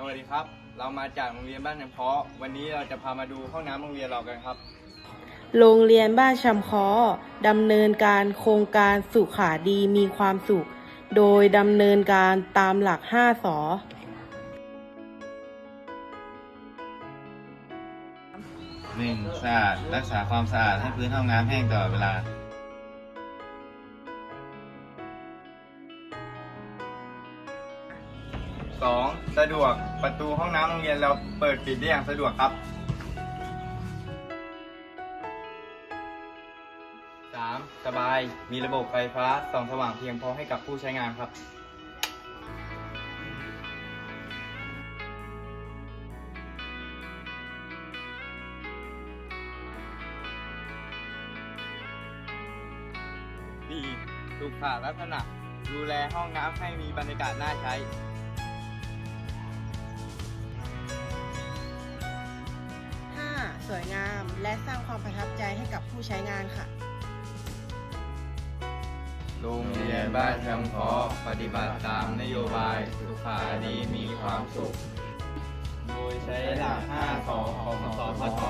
จากโรงเรียนบ้านน้ำเพาะวันนี้เราจะพามาดูห้องน้ำโรงเรียนเรากันครับ โรงเรียนบ้านชำเคาะดำเนินการโครงการสุขาดีมีความสุข โดยดำเนินการตามหลัก 5สอหนึ่งสะอาดรักษาความสะอาดให้พื้นห้องน้ำแห้งตลอดเวลา 2. สะดวกประตูห้องน้ำโรงเรียนเราเปิดปิดได้อย่างสะดวกครับ 3. สบายมีระบบไฟฟ้าส่องสว่างเพียงพอให้กับผู้ใช้งานครับดีสุขลักษณะ ดูแลห้องน้ำให้มีบรรยากาศน่าใช้ สวยงาม และสร้างความประทับใจให้กับผู้ใช้งานค่ะ โรงเรียนบ้านชำพอปฏิบัติตามนโยบายสุขาดีมีความสุข โดยใช้หลัก5สอของสพท